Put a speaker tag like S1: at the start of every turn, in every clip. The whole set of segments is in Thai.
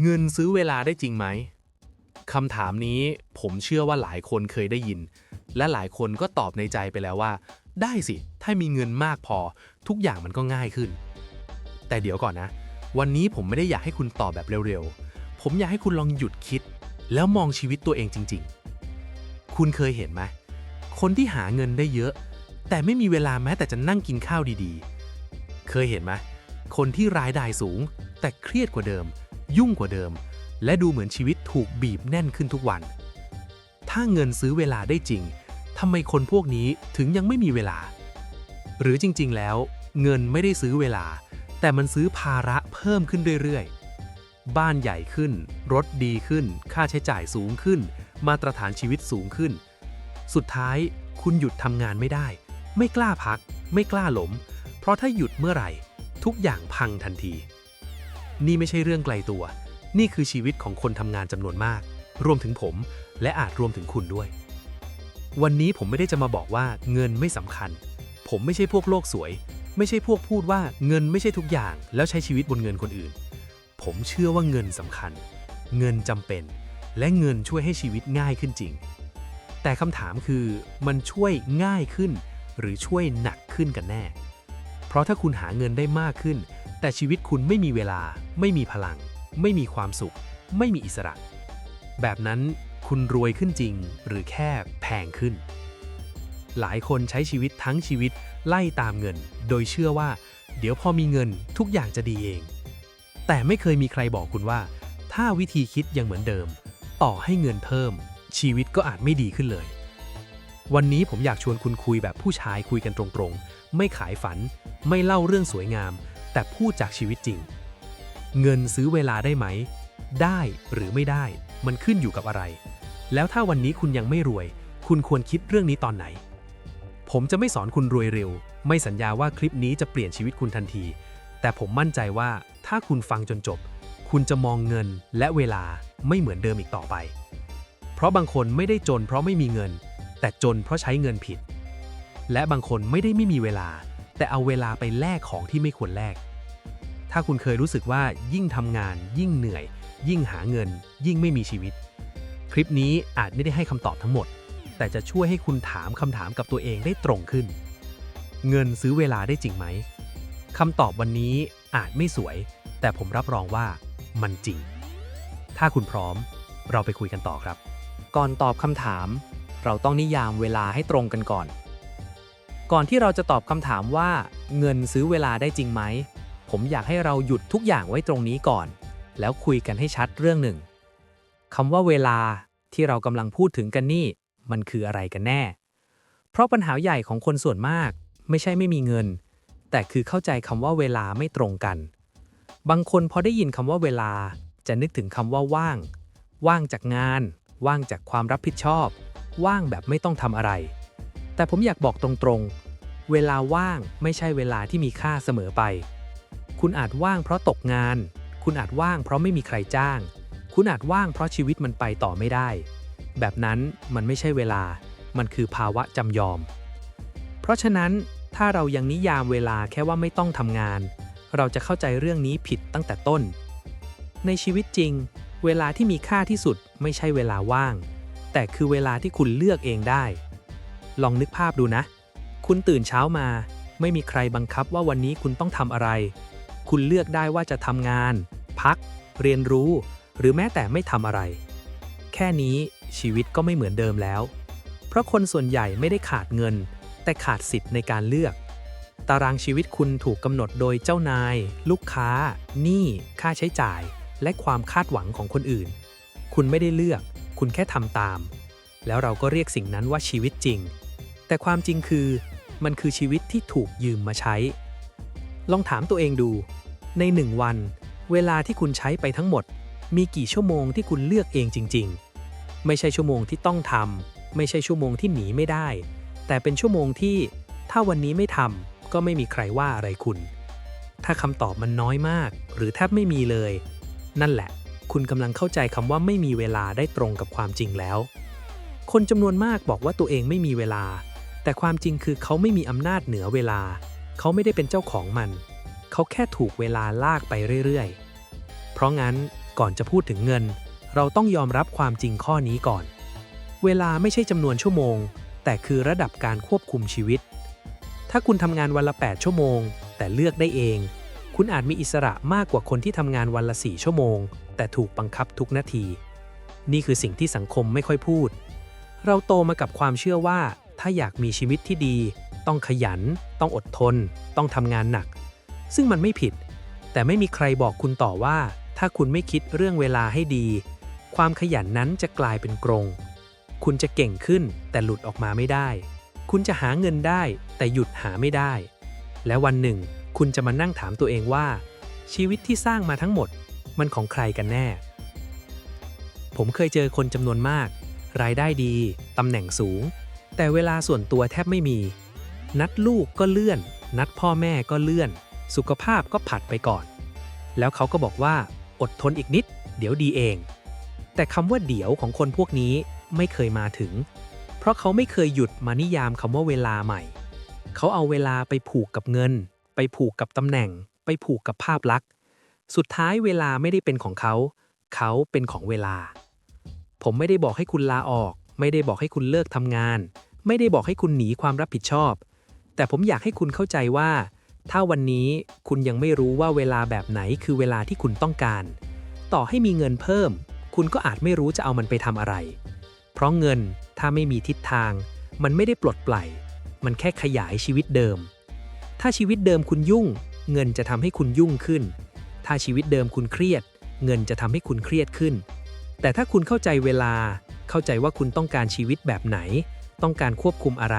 S1: เงินซื้อเวลาได้จริงไหมคำถามนี้ผมเชื่อว่าหลายคนเคยได้ยิน และหลายคนก็ตอบในใจไปแล้วว่า ได้สิ ถ้ามีเงินมากพอ ทุกอย่างมันก็ง่ายขึ้น แต่เดี๋ยวก่อนนะ วันนี้ผมไม่ได้อยากให้คุณตอบแบบเร็วๆ ผมอยากให้คุณลองหยุดคิด แล้วมองชีวิตตัวเองจริง ๆ คุณเคยเห็นไหมคนที่หาเงินได้เยอะ แต่ไม่มีเวลาแม้แต่จะนั่งกินข้าวดีๆ เคยเห็นไหมคนที่รายได้สูง แต่เครียดกว่าเดิม ยุ่งกว่าเดิม และดูเหมือนชีวิตถูกบีบแน่นขึ้นทุกวัน ถ้าเงินซื้อเวลาได้จริงทำไมคนพวกนี้ถึงยังไม่มีเวลา หรือจริงๆ แล้ว เงินไม่ได้ซื้อเวลา แต่มันซื้อภาระเพิ่มขึ้นเรื่อยๆ บ้านใหญ่ขึ้น รถดีขึ้น ค่าใช้จ่ายสูงขึ้น มาตรฐานชีวิตสูงขึ้น สุดท้ายคุณหยุดทำงานไม่ได้ ไม่กล้าพัก ไม่กล้าหลม เพราะถ้าหยุดเมื่อไหร่ ทุกอย่างพังทันที นี่ไม่ใช่เรื่องไกลตัว นี่คือชีวิตของคนทำงานจำนวนมาก รวมถึงผม และอาจรวมถึงคุณด้วย วันนี้ผมไม่ได้จะมาบอกว่าเงินไม่สำคัญ ผมไม่ใช่พวกโลกสวย ไม่ใช่พวกพูดว่าเงินไม่ใช่ทุกอย่าง แล้วใช้ชีวิตบนเงินคนอื่น ผมเชื่อว่าเงินสำคัญ เงินจำเป็น และเงินช่วยให้ชีวิตง่ายขึ้นจริง แต่คำถามคือมันช่วยง่ายขึ้น หรือช่วยหนักขึ้นกันแน่ เพราะถ้าคุณหาเงินได้มากขึ้น แต่ชีวิตคุณไม่มีเวลา ไม่มีพลัง ไม่มีความสุข ไม่มีอิสระ แบบนั้นคุณรวยขึ้นจริงหรือแค่แพงขึ้น หลายคนใช้ชีวิตทั้งชีวิตไล่ตามเงิน โดยเชื่อว่า เดี๋ยวพอมีเงินทุกอย่างจะดีเอง แต่ไม่เคยมีใครบอกคุณว่า ถ้าวิธีคิดยังเหมือนเดิม ต่อให้เงินเพิ่ม ชีวิตก็อาจไม่ดีขึ้นเลย วันนี้ผมอยากชวนคุณคุยแบบผู้ชายคุยกันตรงๆ ไม่ขายฝัน ไม่เล่าเรื่องสวยงาม แต่พูดจากชีวิตจริง เงินซื้อเวลาได้ไหม ได้หรือไม่ได้ มันขึ้นอยู่กับอะไร แล้วถ้าวันนี้คุณยังไม่รวย คุณควรคิดเรื่องนี้ตอนไหน ผมจะไม่สอนคุณรวยเร็ว ไม่สัญญาว่าคลิปนี้จะเปลี่ยนชีวิตคุณทันที แต่ผมมั่นใจว่าถ้าคุณฟังจนจบ คุณจะมองเงินและเวลาไม่เหมือนเดิมอีกต่อไป เพราะบางคนไม่ได้จนเพราะไม่มีเงิน แต่จนเพราะใช้เงินผิด และบางคนไม่ได้ไม่มีเวลา แต่เอาเวลาไปแลกของที่ไม่ควรแลก ถ้าคุณเคยรู้สึกว่ายิ่งทำงาน ยิ่งเหนื่อย ยิ่งหาเงิน ยิ่งไม่มีชีวิต คลิปนี้อาจไม่ได้ให้คำตอบทั้งหมด แต่จะช่วยให้คุณถามคำถามกับตัวเองได้ตรงขึ้น เงินซื้อเวลาได้จริงไหมคำตอบวันนี้อาจไม่สวย แต่ผมรับรองว่ามันจริง ถ้าคุณพร้อม เราไปคุยกันต่อครับ
S2: ก่อนตอบคำถาม เราต้องนิยามเวลาให้ตรงกันก่อน ก่อนที่เราจะตอบคำถามว่า เงินซื้อเวลาได้จริงไหม ผมอยากให้เราหยุดทุกอย่างไว้ตรงนี้ก่อน แล้วคุยกันให้ชัดเรื่องหนึ่งคำว่าเวลาที่เรากำลังพูดถึงกันนี่ มันคืออะไรกันแน่ เพราะปัญหาใหญ่ของคนส่วนมาก ไม่ใช่ไม่มีเงิน แต่คือเข้าใจคำว่าเวลาไม่ตรงกัน บางคนพอได้ยินคำว่าเวลา จะนึกถึงคำว่าว่าง ว่างจากงาน ว่างจากความรับผิดชอบ ว่างแบบไม่ต้องทำอะไร แต่ผมอยากบอกตรงๆ เวลาว่างไม่ใช่เวลาที่มีค่าเสมอไป คุณอาจว่างเพราะตกงาน คุณอาจว่างเพราะไม่มีใครจ้าง คุณอาจว่างเพราะชีวิตมันไปต่อไม่ได้ แบบนั้นมันไม่ใช่เวลา มันคือภาวะจำยอม เพราะฉะนั้นถ้าเรายังนิยามเวลาแค่ว่าไม่ต้องทำงาน เราจะเข้าใจเรื่องนี้ผิดตั้งแต่ต้น ในชีวิตจริง เวลาที่มีค่าที่สุดไม่ใช่เวลาว่าง แต่คือเวลาที่คุณเลือกเองได้ ลองนึกภาพดูนะ คุณตื่นเช้ามา ไม่มีใครบังคับว่าวันนี้คุณต้องทำอะไร คุณเลือกได้ว่าจะทำงาน พัก เรียนรู้ หรือแม้แต่ไม่ทำอะไร แค่นี้ชีวิตก็ไม่เหมือนเดิมแล้ว เพราะคนส่วนใหญ่ไม่ได้ขาดเงิน แต่ขาดสิทธิ์ในการเลือก ตารางชีวิตคุณถูกกำหนดโดยเจ้านาย ลูกค้า หนี้ ค่าใช้จ่าย และความคาดหวังของคนอื่น คุณไม่ได้เลือก คุณแค่ทำตาม แล้วเราก็เรียกสิ่งนั้นว่าชีวิตจริง แต่ความจริงคือ มันคือชีวิตที่ถูกยืมมาใช้ ลองถามตัวเองดู ในหนึ่งวัน เวลาที่คุณใช้ไปทั้งหมด มีกี่ชั่วโมงที่คุณเลือกเองจริง ๆ ไม่ใช่ชั่วโมงที่ต้องทำไม่ใช่ชั่วโมงที่หนีไม่ได้ แต่เป็นชั่วโมงที่ ถ้าวันนี้ไม่ทำก็ไม่มีใครว่าอะไรคุณ ถ้าคำตอบมันน้อยมาก หรือแทบไม่มีเลย นั่นแหละ คุณกำลังเข้าใจคำว่าไม่มีเวลาได้ตรงกับความจริงแล้ว คนจำนวนมากบอกว่าตัวเองไม่มีเวลา แต่ความจริงคือเขาไม่มีอำนาจเหนือเวลา เขาไม่ได้เป็นเจ้าของมัน เขาแค่ถูกเวลาลากไปเรื่อยๆ เพราะงั้นก่อนจะพูดถึงเงิน เราต้องยอมรับความจริงข้อนี้ก่อน เวลาไม่ใช่จำนวนชั่วโมง แต่คือระดับการควบคุมชีวิต ถ้าคุณทำงานวันละ 8 ชั่วโมง แต่เลือกได้เอง คุณอาจมีอิสระมากกว่าคนที่ทำงานวันละ 4 ชั่วโมง แต่ถูกบังคับทุกนาที นี่คือสิ่งที่สังคมไม่ค่อยพูด เราโตมากับความเชื่อว่า ถ้าอยากมีชีวิตที่ดี ต้องขยัน ต้องอดทน ต้องทำงานหนัก ซึ่งมันไม่ผิด แต่ไม่มีใครบอกคุณต่อว่า ถ้าคุณไม่คิดเรื่องเวลาให้ดี ความขยันนั้นจะกลายเป็นกรง คุณจะเก่งขึ้นแต่หลุดออกมาไม่ได้ คุณจะหาเงินได้ แต่หยุดหาไม่ได้ และวันหนึ่ง คุณจะมานั่งถามตัวเองว่า ชีวิตที่สร้างมาทั้งหมด มันของใครกันแน่ ผมเคยเจอคนจำนวนมาก รายได้ดี ตำแหน่งสูง แต่เวลาส่วนตัวแทบไม่มี นัดลูกก็เลื่อน นัดพ่อแม่ก็เลื่อน สุขภาพก็ผัดไปก่อน แล้วเขาก็บอกว่า อดทนอีกนิด เดี๋ยวดีเอง แต่คำว่าเดี๋ยวของคนพวกนี้ไม่เคยมาถึง เพราะเขาไม่เคยหยุดมานิยามคำว่าเวลาใหม่ เขาเอาเวลาไปผูกกับเงิน ไปผูกกับตำแหน่ง ไปผูกกับภาพลักษณ์ สุดท้ายเวลาไม่ได้เป็นของเขา เขาเป็นของเวลา ผมไม่ได้บอกให้คุณลาออก ไม่ได้บอกให้คุณเลิกทำงาน ไม่ได้บอกให้คุณหนีความรับผิดชอบ แต่ผมอยากให้คุณเข้าใจว่า ถ้าวันนี้คุณยังไม่รู้ว่าเวลาแบบไหนคือเวลาที่คุณต้องการ ต่อให้มีเงินเพิ่ม คุณก็อาจไม่รู้จะเอามันไปทำอะไร เพราะเงินถ้าไม่มีทิศทาง มันไม่ได้ปลดปล่อย มันแค่ขยายชีวิตเดิม ถ้าชีวิตเดิมคุณยุ่ง เงินจะทำให้คุณยุ่งขึ้น ถ้าชีวิตเดิมคุณเครียด เงินจะทำให้คุณเครียดขึ้น แต่ถ้าคุณเข้าใจเวลา เข้าใจว่าคุณต้องการชีวิตแบบไหน ต้องการควบคุมอะไร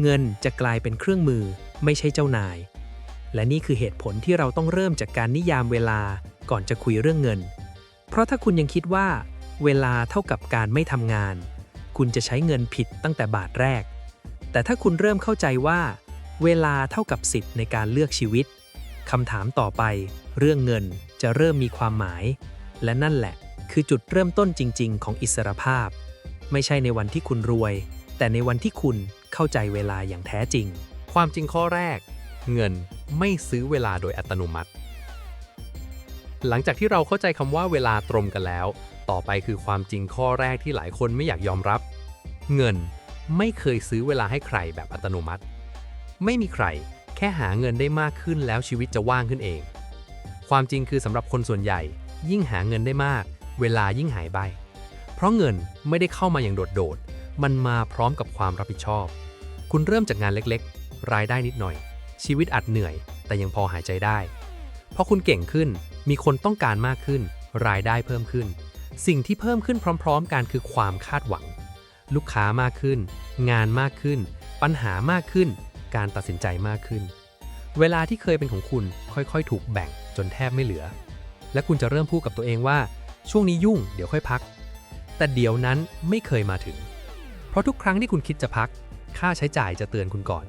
S2: เงินจะกลายเป็นเครื่องมือ ไม่ใช่เจ้านาย และนี่คือเหตุผลที่เราต้องเริ่มจากการนิยามเวลาก่อนจะคุยเรื่องเงิน เพราะถ้าคุณยังคิดว่า เวลาเท่ากับการไม่ทำงาน คุณจะใช้เงินผิดตั้งแต่บาทแรก แต่ถ้าคุณเริ่มเข้าใจว่า เวลาเท่ากับสิทธิ์ในการเลือกชีวิตคำถามต่อไป เรื่องเงินจะเริ่มมีความหมาย และนั่นแหละ คือจุดเริ่มต้นจริง ๆ ของอิสรภาพ ไม่ใช่ในวันที่คุณรวย แต่ในวันที่คุณเข้าใจเวลาอย่างแท้จริง
S1: ความจริงข้อแรก เงินไม่ซื้อเวลาโดยอัตโนมัติ หลังจากที่เราเข้าใจคำว่าเวลาตรงกันแล้ว ต่อไปคือความจริงข้อแรกที่หลายคนไม่อยากยอมรับ เงินไม่เคยซื้อเวลาให้ใครแบบอัตโนมัติ ไม่มีใครแค่หาเงินได้มากขึ้นแล้วชีวิตจะว่างขึ้นเอง ความจริงคือสำหรับคนส่วนใหญ่ ยิ่งหาเงินได้มาก เวลายิ่งหายไป เพราะเงินไม่ได้เข้ามาอย่างโดดๆ มันมาพร้อมกับความรับผิดชอบ คุณเริ่มจากงานเล็กๆ รายได้นิดหน่อย ชีวิตอาจเหนื่อย แต่ยังพอหายใจได้พอคุณเก่งขึ้น มีคนต้องการมากขึ้น รายได้เพิ่มขึ้น สิ่งที่เพิ่มขึ้นพร้อม ๆ กันคือความคาดหวัง ลูกค้ามากขึ้น งานมากขึ้น ปัญหามากขึ้น การตัดสินใจมากขึ้น เวลาที่เคยเป็นของคุณค่อยๆ ถูกแบ่งจนแทบไม่เหลือ และคุณจะเริ่มพูดกับตัวเองว่า ช่วงนี้ยุ่งเดี๋ยวค่อยพัก แต่เดี๋ยวนั้นไม่เคยมาถึง เพราะทุกครั้งที่คุณคิดจะพัก ค่าใช้จ่ายจะเตือนคุณก่อน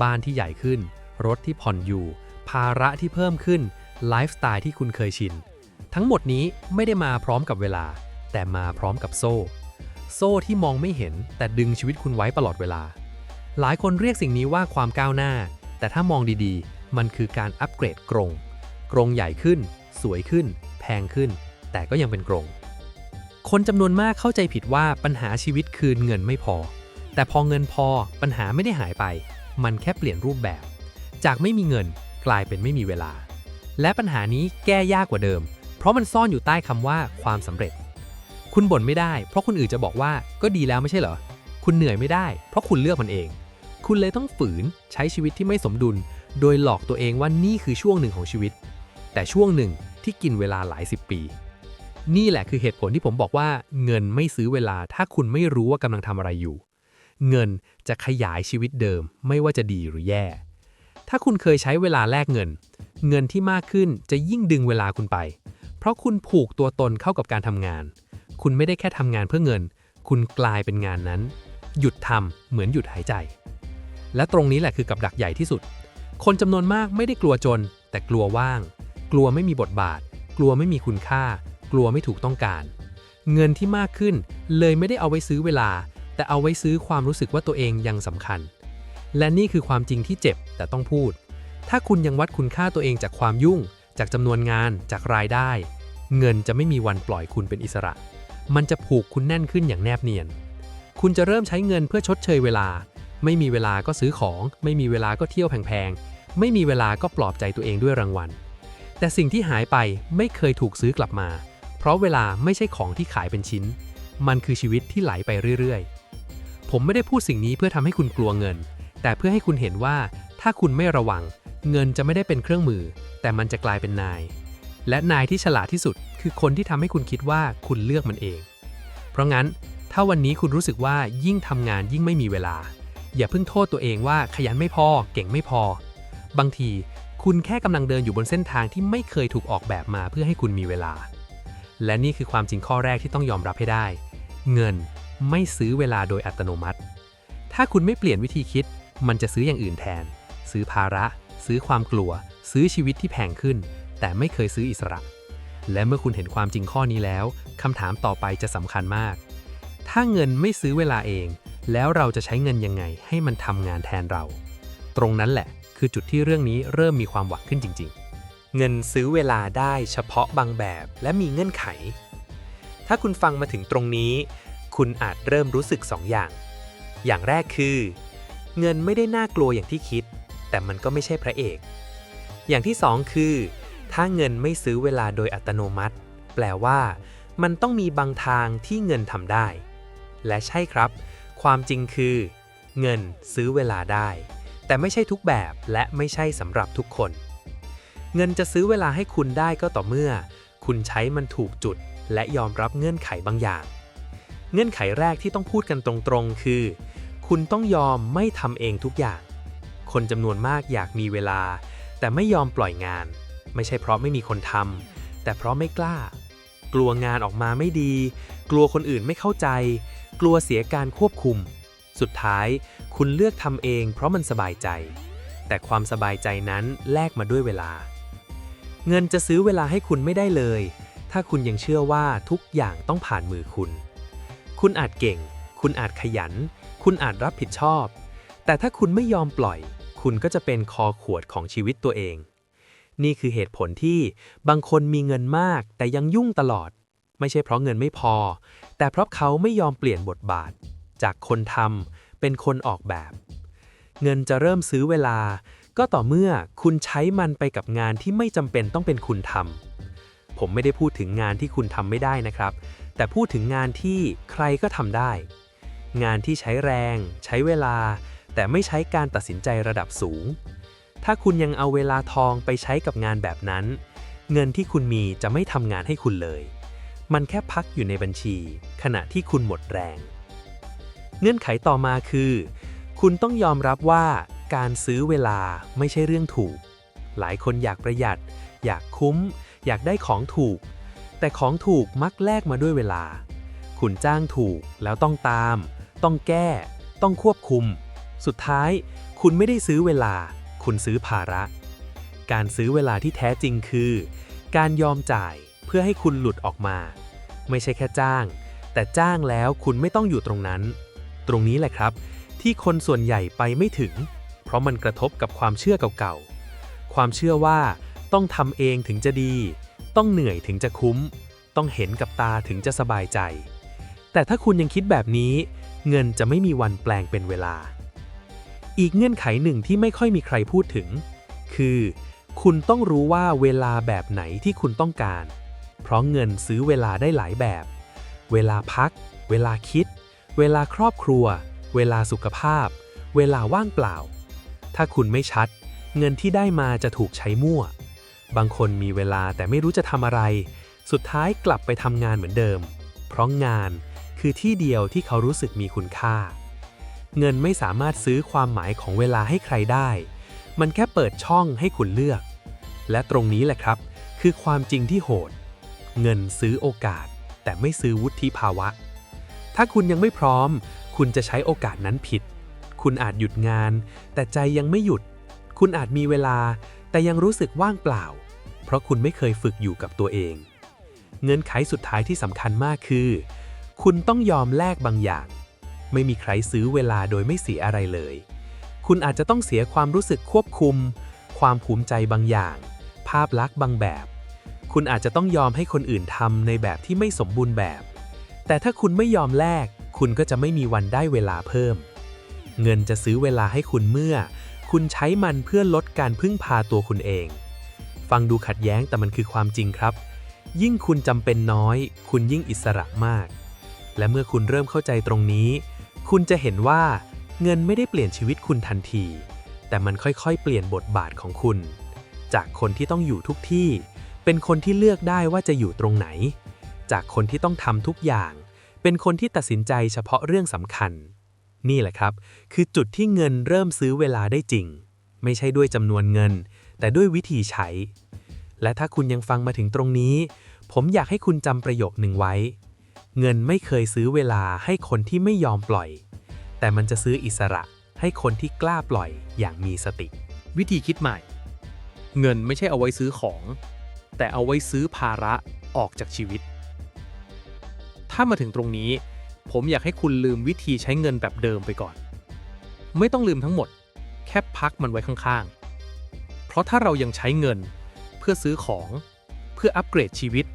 S1: บ้านที่ใหญ่ขึ้น รถที่ผ่อนอยู่ ภาระที่เพิ่มขึ้น ไลฟ์สไตล์ที่คุณเคยชิน ทั้งหมดนี้ไม่ได้มาพร้อมกับเวลา แต่มาพร้อมกับโซ่ โซ่ที่มองไม่เห็น แต่ดึงชีวิตคุณไว้ตลอดเวลา หลายคนเรียกสิ่งนี้ว่าความก้าวหน้า แต่ถ้ามองดีๆ มันคือการอัปเกรดกรง กรงใหญ่ขึ้น สวยขึ้น แพงขึ้น แต่ก็ยังเป็นกรง คนจำนวนมากเข้าใจผิดว่าปัญหาชีวิตคืนเงินไม่พอ แต่พอเงินพอปัญหาไม่ได้หายไป มันแค่เปลี่ยนรูปแบบ จากไม่มีเงินกลายเป็นไม่มีเวลา และปัญหานี้แก้ยากกว่าเดิม เพราะมันซ่อนอยู่ใต้คำว่าความสำเร็จ คุณบ่นไม่ได้ เพราะคนอื่นจะบอกว่าก็ดีแล้วไม่ใช่เหรอ คุณเหนื่อยไม่ได้ เพราะคุณเลือกมันเอง คุณเลยต้องฝืนใช้ชีวิตที่ไม่สมดุล โดยหลอกตัวเองว่านี่คือช่วงหนึ่งของชีวิต แต่ช่วงหนึ่งที่กินเวลาหลายสิบปี นี่แหละคือเหตุผลที่ผมบอกว่า เงินไม่ซื้อเวลา ถ้าคุณไม่รู้ว่ากำลังทำอะไรอยู่ เงินจะขยายชีวิตเดิม ไม่ว่าจะดีหรือแย่ ถ้าคุณเคยใช้เวลาแลกเงิน เงินที่มากขึ้นจะยิ่งดึงเวลาคุณไป เพราะคุณผูกตัวตนเข้ากับการทำงาน คุณไม่ได้แค่ทำงานเพื่อเงิน คุณกลายเป็นงานนั้น หยุดทำเหมือนหยุดหายใจ และตรงนี้แหละคือกับดักใหญ่ที่สุด คนจำนวนมากไม่ได้กลัวจน แต่กลัวว่าง กลัวไม่มีบทบาท กลัวไม่มีคุณค่า กลัวไม่ถูกต้องการ เงินที่มากขึ้นเลยไม่ได้เอาไว้ซื้อเวลา แต่เอาไว้ซื้อความรู้สึกว่าตัวเองยังสำคัญ และนี่คือความจริงที่เจ็บแต่ต้องพูด ถ้าคุณยังวัดคุณค่าตัวเองจากความยุ่ง จากจำนวนงาน จากรายได้
S2: เงินจะไม่มีวันปล่อยคุณเป็นอิสระ มันจะผูกคุณแน่นขึ้นอย่างแนบเนียน คุณจะเริ่มใช้เงินเพื่อชดเชยเวลา ไม่มีเวลาก็ซื้อของ ไม่มีเวลาก็เที่ยวแพงๆ ไม่มีเวลาก็ปลอบใจตัวเองด้วยรางวัลแต่สิ่งที่หายไปไม่เคยถูกซื้อกลับมา ราะเวลาไม่ใช่ของที่ขายเป็นชิ้น มันคือชีวิตที่ไหลไปเรื่อยๆ ผมไม่ได้พูดสิ่งนี้เพื่อทำให้คุณกลัวเงิน แต่เพื่อให้คุณเห็นว่าถ้าคุณไม่ระวัง เงินจะไม่ได้เป็นเครื่องมือ แต่มันจะกลายเป็นนาย และนายที่ฉลาดที่สุด คือคนที่ทำให้คุณคิดว่าคุณเลือกมันเอง เพราะงั้นถ้าวันนี้คุณรู้สึกว่ายิ่งทำงานยิ่งไม่มีเวลา อย่าเพิ่งโทษตัวเองว่าขยันไม่พอ เก่งไม่พอ บางที คุณแค่กำลังเดินอยู่บนเส้นทางที่ไม่เคยถูกออกแบบมาเพื่อให้คุณมีเวลา และนี่คือความจริงข้อแรกที่ต้องยอมรับให้ได้ เงินไม่ซื้อเวลาโดยอัตโนมัติ ถ้าคุณไม่เปลี่ยนวิธีคิด มันจะซื้ออย่างอื่นแทน ซื้อภาระ ซื้อความกลัว ซื้อชีวิตที่แพงขึ้น แต่ไม่เคยซื้ออิสระ และเมื่อคุณเห็นความจริงข้อนี้แล้วคำถามต่อไปจะสำคัญมาก ถ้าเงินไม่ซื้อเวลาเอง แล้วเราจะใช้เงินยังไง ให้มันทำงานแทนเรา ตรงนั้นแหละ คือจุดที่เรื่องนี้เริ่มมีความหวังขึ้นจริง ๆ เงินซื้อเวลาได้เฉพาะบางแบบและมีเงื่อนไข ถ้าคุณฟังมาถึงตรงนี้ คุณอาจเริ่มรู้สึกสองอย่าง อย่างแรกคือ เงินไม่ได้น่ากลัวอย่างที่คิด แต่มันก็ไม่ใช่พระเอก อย่างที่สองคือ ถ้าเงินไม่ซื้อเวลาโดยอัตโนมัติ แปลว่ามันต้องมีบางทางที่เงินทำได้ และใช่ครับ ความจริงคือ เงินซื้อเวลาได้ แต่ไม่ใช่ทุกแบบและไม่ใช่สำหรับทุกคน เงินจะซื้อเวลาให้คุณได้ก็ต่อเมื่อ คุณใช้มันถูกจุด และยอมรับเงื่อนไขบางอย่าง เงื่อนไขแรกที่ต้องพูดกันตรงๆ คือ คุณต้องยอมไม่ทำเองทุกอย่าง คนจำนวนมากอยากมีเวลา แต่ไม่ยอมปล่อยงาน ไม่ใช่เพราะไม่มีคนทำแต่เพราะไม่กล้า กลัวงานออกมาไม่ดี กลัวคนอื่นไม่เข้าใจ กลัวเสียการควบคุม สุดท้าย คุณเลือกทำเอง เพราะมันสบายใจ แต่ความสบายใจนั้นแลกมาด้วยเวลา เงินจะซื้อเวลาให้คุณไม่ได้เลย ถ้าคุณยังเชื่อว่าทุกอย่างต้องผ่านมือคุณ คุณอาจเก่ง คุณอาจขยัน คุณอาจรับผิดชอบ แต่ถ้าคุณไม่ยอมปล่อย คุณก็จะเป็นคอขวดของชีวิตตัวเอง นี่คือเหตุผลที่บางคนมีเงินมากแต่ยังยุ่งตลอด ไม่ใช่เพราะเงินไม่พอ แต่เพราะเขาไม่ยอมเปลี่ยนบทบาท จากคนทำเป็นคนออกแบบ เงินจะเริ่มซื้อเวลา ก็ต่อเมื่อคุณใช้มันไปกับงานที่ไม่จำเป็นต้องเป็นคุณทำผมไม่ได้พูดถึงงานที่คุณทำไม่ได้นะครับ แต่พูดถึงงานที่ใครก็ทำได้ งานที่ใช้แรง ใช้เวลา แต่ไม่ใช้การตัดสินใจระดับสูง ถ้าคุณยังเอาเวลาทองไปใช้กับงานแบบนั้น เงินที่คุณมีจะไม่ทำงานให้คุณเลย มันแค่พักอยู่ในบัญชี ขณะที่คุณหมดแรง เงื่อนไขต่อมาคือ คุณต้องยอมรับว่า การซื้อเวลาไม่ใช่เรื่องถูก หลายคนอยากประหยัด อยากคุ้ม อยากได้ของถูก แต่ของถูกมักแลกมาด้วยเวลา คุณจ้างถูกแล้วต้องตาม ต้องแก้ ต้องควบคุม สุดท้าย คุณไม่ได้ซื้อเวลา คุณซื้อภาระ การซื้อเวลาที่แท้จริงคือ การยอมจ่ายเพื่อให้คุณหลุดออกมา ไม่ใช่แค่จ้าง แต่จ้างแล้วคุณไม่ต้องอยู่ตรงนั้น ตรงนี้แหละครับ ที่คนส่วนใหญ่ไปไม่ถึง เพราะมันกระทบกับความเชื่อเก่าๆ ความเชื่อว่าต้องทำเองถึงจะดี ต้องเหนื่อยถึงจะคุ้ม ต้องเห็นกับตาถึงจะสบายใจ แต่ถ้าคุณยังคิดแบบนี้ เงินจะไม่มีวันแปลงเป็นเวลา อีกเงื่อนไขหนึ่งที่ไม่ค่อยมีใครพูดถึง คือ คุณต้องรู้ว่าเวลาแบบไหนที่คุณต้องการ เพราะเงินซื้อเวลาได้หลายแบบ เวลาพัก เวลาคิด เวลาครอบครัว เวลาสุขภาพ เวลาว่างเปล่า ถ้าคุณไม่ชัด เงินที่ได้มาจะถูกใช้มั่ว บางคนมีเวลาแต่ไม่รู้จะทำอะไร สุดท้ายกลับไปทำงานเหมือนเดิม เพราะงานคือที่เดียวที่เขารู้สึกมีคุณค่า เงินไม่สามารถซื้อความหมายของเวลาให้ใครได้ มันแค่เปิดช่องให้คุณเลือก และตรงนี้แหละครับ คือความจริงที่โหด เงินซื้อโอกาส แต่ไม่ซื้อวุฒิภาวะ ถ้าคุณยังไม่พร้อม คุณจะใช้โอกาสนั้นผิด คุณอาจหยุดงาน แต่ใจยังไม่หยุด คุณอาจมีเวลา แต่ยังรู้สึกว่างเปล่า เพราะคุณไม่เคยฝึกอยู่กับตัวเอง เงื่อนไขสุดท้ายที่สำคัญมากคือ คุณต้องยอมแลกบางอย่าง ไม่มีใครซื้อเวลาโดยไม่เสียอะไรเลย คุณอาจจะต้องเสียความรู้สึกควบคุม ความภูมิใจบางอย่าง ภาพลักษณ์บางแบบ
S3: คุณอาจจะต้องยอมให้คนอื่นทำในแบบที่ไม่สมบูรณ์แบบ แต่ถ้าคุณไม่ยอมแลกคุณก็จะไม่มีวันได้เวลาเพิ่ม เงินจะซื้อเวลาให้คุณเมื่อ คุณใช้มันเพื่อลดการพึ่งพาตัวคุณเอง ฟังดูขัดแย้งแต่มันคือความจริงครับ ยิ่งคุณจำเป็นน้อย คุณยิ่งอิสระมาก และเมื่อคุณเริ่มเข้าใจตรงนี้ คุณจะเห็นว่าเงินไม่ได้เปลี่ยนชีวิตคุณทันที แต่มันค่อยๆ เปลี่ยนบทบาทของคุณ จากคนที่ต้องอยู่ทุกที่ เป็นคนที่เลือกได้ว่าจะอยู่ตรงไหน จากคนที่ต้องทำทุกอย่าง เป็นคนที่ตัดสินใจเฉพาะเรื่องสำคัญ นี่แหละครับ คือจุดที่เงินเริ่มซื้อเวลาได้จริง ไม่ใช่ด้วยจำนวนเงิน แต่ด้วยวิธีใช้ และถ้าคุณยังฟังมาถึงตรงนี้ ผมอยากให้คุณจำประโยคหนึ่งไว้ เงินไม่เคยซื้อเวลาให้คนที่ไม่ยอมปล่อย แต่มันจะซื้ออิสระให้คนที่กล้าปล่อยอย่างมีสติ
S1: วิธีคิดใหม่ เงินไม่ใช่เอาไว้ซื้อของ แต่เอาไว้ซื้อภาระออกจากชีวิต ถ้ามาถึงตรงนี้ ผมอยากให้คุณลืมวิธีใช้เงินแบบเดิมไปก่อน ไม่ต้องลืมทั้งหมด แค่พักมันไว้ข้างๆ เพราะถ้าเรายังใช้เงิน เพื่อซื้อของ เพื่ออัปเกรดชีวิต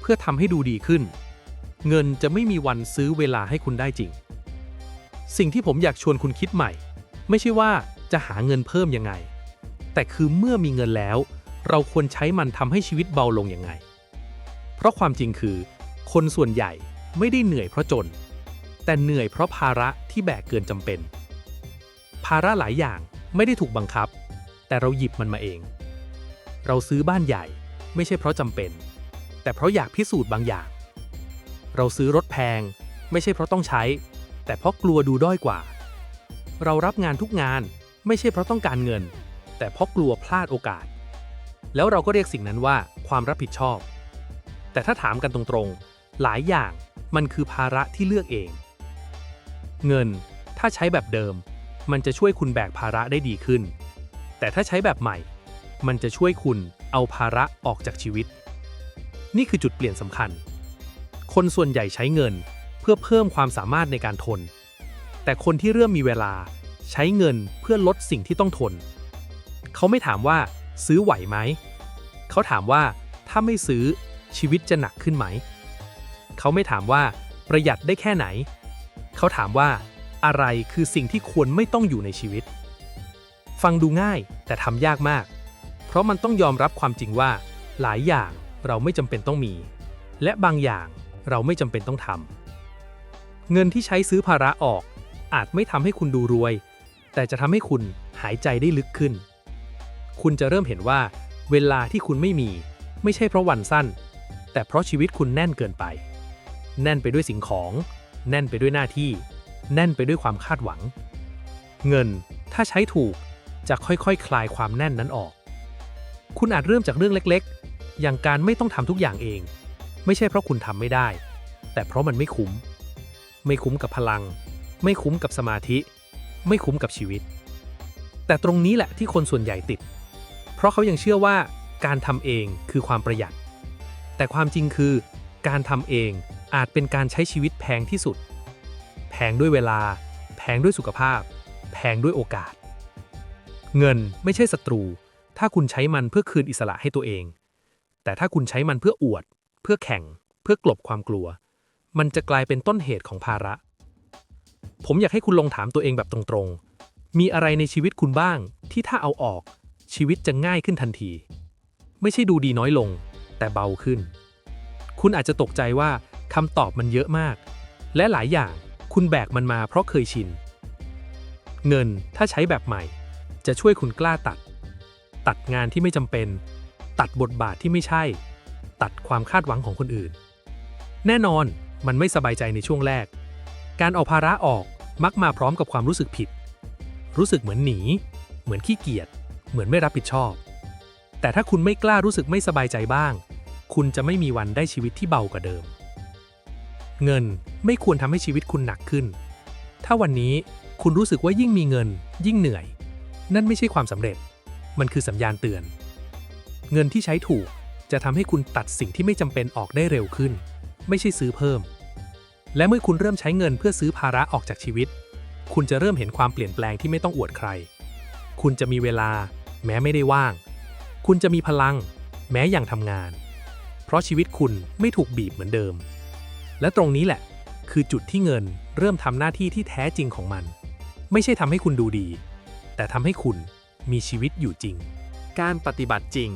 S1: เพื่อทำให้ดูดีขึ้น เงินจะไม่มีวันซื้อเวลาให้คุณได้จริง สิ่งที่ผมอยากชวนคุณคิดใหม่ ไม่ใช่ว่าจะหาเงินเพิ่มยังไง แต่คือเมื่อมีเงินแล้ว เราควรใช้มันทำให้ชีวิตเบาลงยังไง เพราะความจริงคือ คนส่วนใหญ่ ไม่ได้เหนื่อยเพราะจน แต่เหนื่อยเพราะภาระที่แบกเกินจำเป็น ภาระหลายอย่างไม่ได้ถูกบังคับ แต่เราหยิบมันมาเอง เราซื้อบ้านใหญ่ไม่ใช่เพราะจำเป็น แต่เพราะอยากพิสูจน์บางอย่าง เราซื้อรถแพง ไม่ใช่เพราะต้องใช้ แต่เพราะกลัวดูด้อยกว่า เรารับงานทุกงานไม่ใช่เพราะต้องการเงิน แต่เพราะกลัวพลาดโอกาส แล้วเราก็เรียกสิ่งนั้นว่าความรับผิดชอบ แต่ถ้าถามกันตรงๆ หลายอย่าง มันคือภาระที่เลือกเอง เงิน ถ้าใช้แบบเดิม มันจะช่วยคุณแบกภาระได้ดีขึ้น แต่ถ้าใช้แบบใหม่ มันจะช่วยคุณเอาภาระออกจากชีวิต นี่คือจุดเปลี่ยนสำคัญ คนส่วนใหญ่ใช้เงินเพื่อเพิ่มความสามารถในการทน แต่คนที่เริ่มมีเวลาใช้เงินเพื่อลดสิ่งที่ต้องทน เขาไม่ถามว่าซื้อไหวไหม เขาถามว่าถ้าไม่ซื้อชีวิตจะหนักขึ้นไหม เขาไม่ถามว่าประหยัดได้แค่ไหน เขาถามว่าอะไรคือสิ่งที่ควรไม่ต้องอยู่ในชีวิต ฟังดูง่ายแต่ทำยากมาก เพราะมันต้องยอมรับความจริงว่า หลายอย่างเราไม่จำเป็นต้องมี และบางอย่างเราไม่จำเป็นต้องทำเงินที่ใช้ซื้อภาระออก อาจไม่ทำให้คุณดูรวย แต่จะทำให้คุณหายใจได้ลึกขึ้น คุณจะเริ่มเห็นว่า เวลาที่คุณไม่มี ไม่ใช่เพราะวันสั้น แต่เพราะชีวิตคุณแน่นเกินไป แน่นไปด้วยสิ่งของ แน่นไปด้วยหน้าที่ แน่นไปด้วยความคาดหวัง เงินถ้าใช้ถูกจะค่อยๆคคลายความแน่นนั้นออก คุณอาจเริ่มจากเรื่องเล็กๆ อย่างการไม่ต้องทำทุกอย่างเอง ไม่ใช่เพราะคุณทำไม่ได้ แต่เพราะมันไม่คุ้ม ไม่คุ้มกับพลัง ไม่คุ้มกับสมาธิ ไม่คุ้มกับชีวิต แต่ตรงนี้แหละที่คนส่วนใหญ่ติด เพราะเขายังเชื่อว่าการทำเองคือความประหยัด แต่ความจริงคือ การทำเอง อาจเป็นการใช้ชีวิตแพงที่สุด แพงด้วยเวลา แพงด้วยสุขภาพ แพงด้วยโอกาส เงินไม่ใช่ศัตรู ถ้าคุณใช้มันเพื่อคืนอิสระให้ตัวเอง แต่ถ้าคุณใช้มันเพื่ออวด เพื่อแข่ง เพื่อกลบความกลัว มันจะกลายเป็นต้นเหตุของภาระ ผมอยากให้คุณลองถามตัวเองแบบตรงๆ มีอะไรในชีวิตคุณบ้าง ที่ถ้าเอาออก ชีวิตจะง่ายขึ้นทันที ไม่ใช่ดูดีน้อยลง แต่เบาขึ้น คุณอาจจะตกใจว่า คำตอบมันเยอะมาก และหลายอย่างคุณแบกมันมาเพราะเคยชิน เงินถ้าใช้แบบใหม่ จะช่วยคุณกล้าตัด ตัดงานที่ไม่จำเป็น ตัดบทบาทที่ไม่ใช่ ตัดความคาดหวังของคนอื่น แน่นอนมันไม่สบายใจในช่วงแรก การเอาภาระออกมักมาพร้อมกับความรู้สึกผิด รู้สึกเหมือนหนี เหมือนขี้เกียจ เหมือนไม่รับผิดชอบ แต่ถ้าคุณไม่กล้ารู้สึกไม่สบายใจบ้าง คุณจะไม่มีวันได้ชีวิตที่เบากว่าเดิม เงินไม่ควรทำให้ชีวิตคุณหนักขึ้น ถ้าวันนี้คุณรู้สึกว่ายิ่งมีเงิน ยิ่งเหนื่อย นั่นไม่ใช่ความสำเร็จ มันคือสัญญาณเตือน เงินที่ใช้ถูกจะทำให้คุณตัดสิ่งที่ไม่จำเป็นออกได้เร็วขึ้น ไม่ใช่ซื้อเพิ่ม และเมื่อคุณเริ่มใช้เงินเพื่อซื้อภาระออกจากชีวิต คุณจะเริ่มเห็นความเปลี่ยนแปลงที่ไม่ต้องอวดใคร คุณจะมีเวลา แม้ไม่ได้ว่าง คุณจะมีพลัง แม้ยังทำงาน
S3: เพราะชีวิตคุณไม่ถูกบีบเหมือนเดิม และตรงนี้แหละ คือจุดที่เงินเริ่มทำหน้าที่ที่แท้จริงของมัน ไม่ใช่ทำให้คุณดูดี แต่ทำให้คุณมีชีวิตอยู่จริง
S1: การปฏิบัติจริง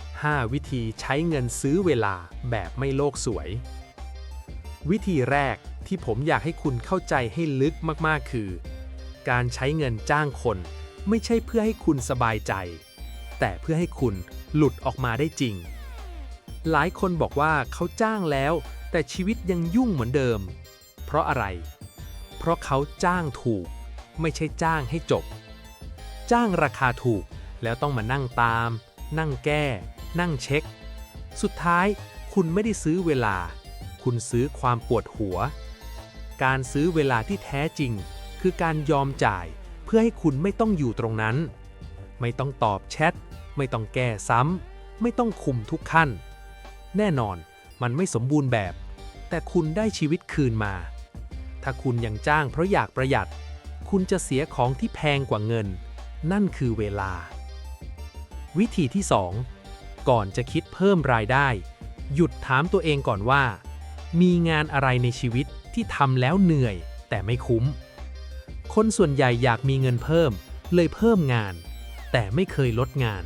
S1: 5 วิธีใช้เงินซื้อเวลาแบบไม่โลกสวย วิธีแรกที่ผมอยากให้คุณเข้าใจให้ลึกมากๆ คือ การใช้เงินจ้างคน ไม่ใช่เพื่อให้คุณสบายใจ แต่เพื่อให้คุณหลุดออกมาได้จริง หลายคนบอกว่าเขาจ้างแล้ว แต่ชีวิตยังยุ่งเหมือนเดิม เพราะอะไร เพราะเขาจ้างถูก ไม่ใช่จ้างให้จบ จ้างราคาถูกแล้วต้องมานั่งตาม นั่งแก้ นั่งเช็ค สุดท้ายคุณไม่ได้ซื้อเวลา คุณซื้อความปวดหัว การซื้อเวลาที่แท้จริง คือการยอมจ่ายเพื่อให้คุณไม่ต้องอยู่ตรงนั้น ไม่ต้องตอบแชท ไม่ต้องแก้ซ้ำ ไม่ต้องคุมทุกขั้น แน่นอน มันไม่สมบูรณ์แบบ แต่คุณได้ชีวิตคืนมา ถ้าคุณยังจ้างเพราะอยากประหยัด คุณจะเสียของที่แพงกว่าเงิน นั่นคือเวลา วิธีที่ 2 ก่อนจะคิดเพิ่มรายได้ หยุดถามตัวเองก่อนว่า มีงานอะไรในชีวิตที่ทำแล้วเหนื่อย แต่ไม่คุ้ม คนส่วนใหญ่อยากมีเงินเพิ่ม เลยเพิ่มงาน แต่ไม่เคยลดงาน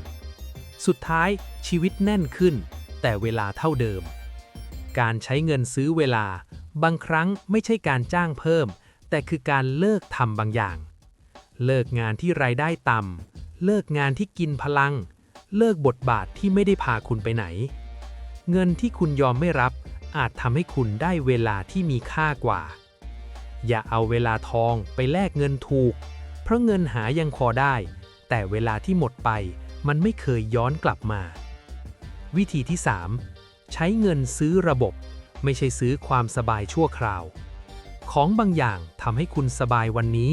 S1: สุดท้ายชีวิตแน่นขึ้น แต่เวลาเท่าเดิม การใช้เงินซื้อเวลา บางครั้งไม่ใช่การจ้างเพิ่ม แต่คือการเลิกทำบางอย่าง เลิกงานที่รายได้ต่ำเลิกงานที่กินพลัง เลิกบทบาทที่ไม่ได้พาคุณไปไหน เงินที่คุณยอมไม่รับ อาจทำให้คุณได้เวลาที่มีค่ากว่า อย่าเอาเวลาทองไปแลกเงินถูก เพราะเงินหายังพอได้ แต่เวลาที่หมดไปมันไม่เคยย้อนกลับมา วิธีที่ 3 ใช้เงินซื้อระบบ ไม่ใช่ซื้อความสบายชั่วคราว ของบางอย่างทำให้คุณสบายวันนี้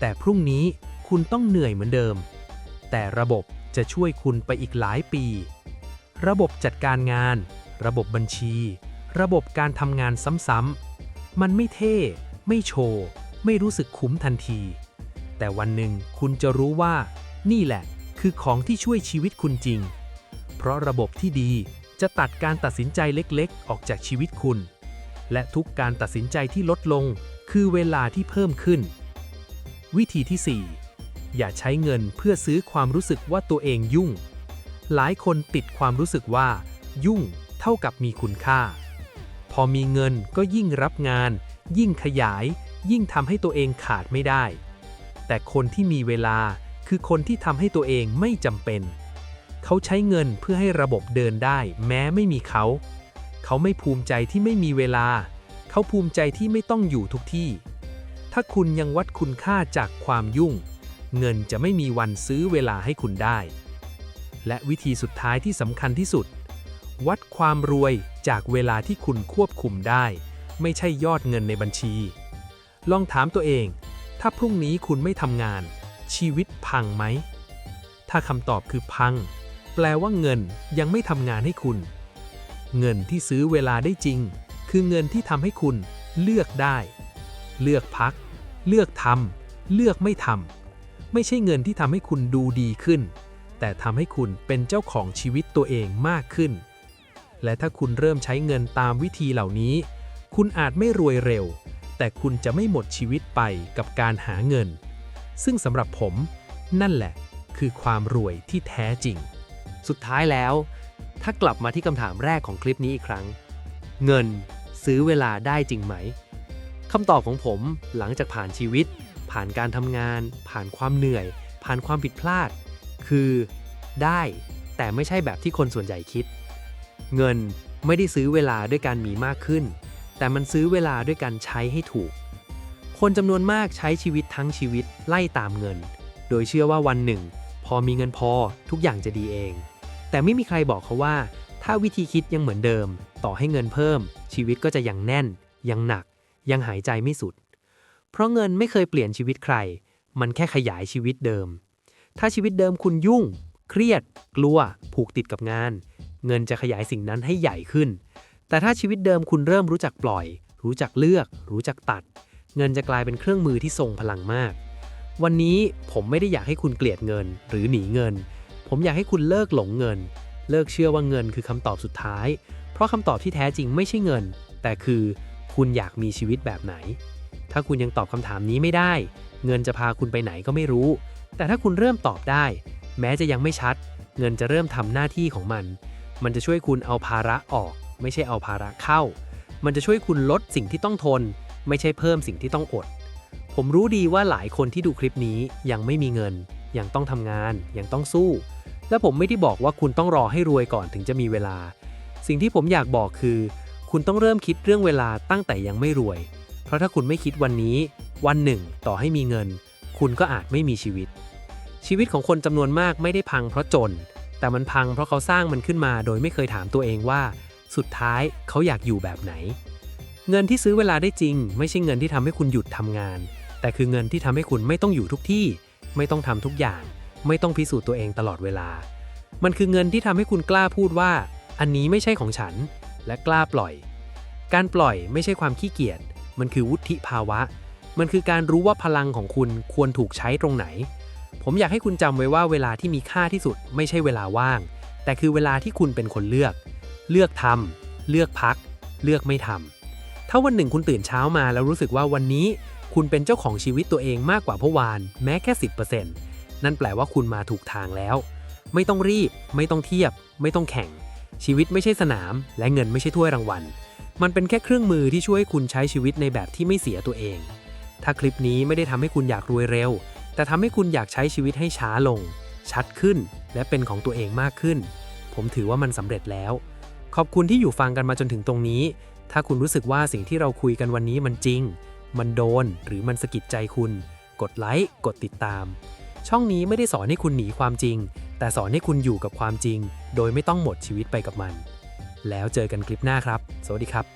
S1: แต่พรุ่งนี้คุณต้องเหนื่อยเหมือนเดิม แต่ระบบจะช่วยคุณไปอีกหลายปี ระบบจัดการงาน ระบบบัญชี ระบบการทำงานซ้ำๆ มันไม่เท่ ไม่โชว์ ไม่รู้สึกคุ้มทันที แต่วันหนึ่งคุณจะรู้ว่า นี่แหละ คือของที่ช่วยชีวิตคุณจริง เพราะระบบที่ดี จะตัดการตัดสินใจเล็กๆ ออกจากชีวิตคุณ และทุกการตัดสินใจที่ลดลงคือเวลาที่เพิ่มขึ้น วิธีที่ 4 อย่าใช้เงินเพื่อซื้อความรู้สึกว่าตัวเองยุ่ง หลายคนติดความรู้สึกว่า ยุ่งเท่ากับมีคุณค่า พอมีเงินก็ยิ่งรับงาน ยิ่งขยาย ยิ่งทำให้ตัวเองขาดไม่ได้ แต่คนที่มีเวลาคือคนที่ทำให้ตัวเองไม่จำเป็น เขาใช้เงินเพื่อให้ระบบเดินได้แม้ไม่มีเขา เขาไม่ภูมิใจที่ไม่มีเวลา เขาภูมิใจที่ไม่ต้องอยู่ทุกที่ ถ้าคุณยังวัดคุณค่าจากความยุ่ง เงินจะไม่มีวันซื้อเวลาให้คุณได้ และวิธีสุดท้ายที่สำคัญที่สุด วัดความรวยจากเวลาที่คุณควบคุมได้ ไม่ใช่ยอดเงินในบัญชี ลองถามตัวเอง ถ้าพรุ่งนี้คุณไม่ทำงาน ชีวิตพังไหมถ้าคำตอบคือพัง แปลว่าเงินยังไม่ทำงานให้คุณ เงินที่ซื้อเวลาได้จริง คือเงินที่ทำให้คุณเลือกได้ เลือกพัก เลือกทำเลือกไม่ทำไม่ใช่เงินที่ทำให้คุณดูดีขึ้น แต่ทำให้คุณเป็นเจ้าของชีวิตตัวเองมากขึ้น และถ้าคุณเริ่มใช้เงินตามวิธีเหล่านี้ คุณอาจไม่รวยเร็ว แต่คุณจะไม่หมดชีวิตไปกับการหาเงิน ซึ่งสำหรับผม นั่นแหละคือความรวยที่แท้จริง
S2: สุดท้ายแล้ว ถ้ากลับมาที่คำถามแรกของคลิปนี้อีกครั้ง เงินซื้อเวลาได้จริงไหมคำตอบของผมหลังจากผ่านชีวิต ผ่านการทำงาน ผ่านความเหนื่อย ผ่านความผิดพลาด คือได้แต่ไม่ใช่แบบที่คนส่วนใหญ่คิด เงินไม่ได้ซื้อเวลาด้วยการมีมากขึ้น แต่มันซื้อเวลาด้วยการใช้ให้ถูก คนจำนวนมากใช้ชีวิตทั้งชีวิตไล่ตามเงิน โดยเชื่อว่าวันหนึ่ง พอมีเงินพอทุกอย่างจะดีเอง แต่ไม่มีใครบอกเขาว่า ถ้าวิธีคิดยังเหมือนเดิม ต่อให้เงินเพิ่ม ชีวิตก็จะยังแน่น ยังหนัก ยังหายใจไม่สุด เพราะเงินไม่เคยเปลี่ยนชีวิตใคร มันแค่ขยายชีวิตเดิม ถ้าชีวิตเดิมคุณยุ่ง เครียด กลัว ผูกติดกับงาน เงินจะขยายสิ่งนั้นให้ใหญ่ขึ้น แต่ถ้าชีวิตเดิมคุณเริ่มรู้จักปล่อย รู้จักเลือก รู้จักตัด เงินจะกลายเป็นเครื่องมือที่ทรงพลังมาก วันนี้ผมไม่ได้อยากให้คุณเกลียดเงิน หรือหนีเงิน ผมอยากให้คุณเลิกหลงเงิน เลิกเชื่อว่าเงินคือคำตอบสุดท้าย เพราะคำตอบที่แท้จริงไม่ใช่เงิน แต่คือคุณอยากมีชีวิตแบบไหน ถ้าคุณยังตอบคำถามนี้ไม่ได้ เงินจะพาคุณไปไหนก็ไม่รู้ แต่ถ้าคุณเริ่มตอบได้ แม้จะยังไม่ชัด เงินจะเริ่มทำหน้าที่ของมัน มันจะช่วยคุณเอาภาระออก ไม่ใช่เอาภาระเข้า มันจะช่วยคุณลดสิ่งที่ต้องทน ไม่ใช่เพิ่มสิ่งที่ต้องอด ผมรู้ดีว่าหลายคนที่ดูคลิปนี้ยังไม่มีเงิน ยังต้องทำงาน ยังต้องสู้ และผมไม่ได้บอกว่าคุณต้องรอให้รวยก่อนถึงจะมีเวลา สิ่งที่ผมอยากบอกคือ คุณต้องเริ่มคิดเรื่องเวลาตั้งแต่ยังไม่รวย เพราะถ้าคุณไม่คิดวันนี้ วันหนึ่ง ต่อให้มีเงิน คุณก็อาจไม่มีชีวิต ชีวิตของคนจำนวนมากไม่ได้พังเพราะจน แต่มันพังเพราะเขาสร้างมันขึ้นมา โดยไม่เคยถามตัวเองว่า สุดท้ายเขาอยากอยู่แบบไหน เงินที่ซื้อเวลาได้จริง ไม่ใช่เงินที่ทำให้คุณหยุดทำงาน แต่คือเงินที่ทำให้คุณไม่ต้องอยู่ทุกที่ ไม่ต้องทำทุกอย่าง ไม่ต้องพิสูจน์ตัวเองตลอดเวลา มันคือเงินที่ทำให้คุณกล้าพูดว่า อันนี้ไม่ใช่ของฉัน และกล้าปล่อย การปล่อยไม่ใช่ความขี้เกียจ มันคือวุฒิภาวะ มันคือการรู้ว่าพลังของคุณควรถูกใช้ตรงไหน ผมอยากให้คุณจำไว้ว่าเวลาที่มีค่าที่สุด ไม่ใช่เวลาว่าง แต่คือเวลาที่คุณเป็นคนเลือก เลือกทำเลือกพัก เลือกไม่ทำถ้าวันหนึ่งคุณตื่นเช้ามาแล้วรู้สึกว่าวันนี้ คุณเป็นเจ้าของชีวิตตัวเองมากกว่าเมื่อวาน แม้แค่ 10%นั่นแปลว่าคุณมาถูกทางแล้ว ไม่ต้องรีบ ไม่ต้องเทียบ ไม่ต้องแข่ง ชีวิตไม่ใช่สนาม และเงินไม่ใช่ถ้วยรางวัล มันเป็นแค่เครื่องมือที่ช่วยคุณใช้ชีวิตในแบบที่ไม่เสียตัวเอง ถ้าคลิปนี้ไม่ได้ทำให้คุณอยากรวยเร็ว แต่ทำให้คุณอยากใช้ชีวิตให้ช้าลง ชัดขึ้น และเป็นของตัวเองมากขึ้น ผมถือว่ามันสำเร็จแล้ว ขอบคุณที่อยู่ฟังกันมาจนถึงตรงนี้ ถ้าคุณรู้สึกว่าสิ่งที่เราคุยกันวันนี้มันจริง มันโดน หรือมันสะกิดใจคุณ กดไลค์กดติดตาม ช่องนี้ไม่ได้สอนให้คุณหนีความจริง แต่สอนให้คุณอยู่กับความจริง โดยไม่ต้องหมดชีวิตไปกับมัน แล้วเจอกันคลิปหน้าครับ สวัสดีครับ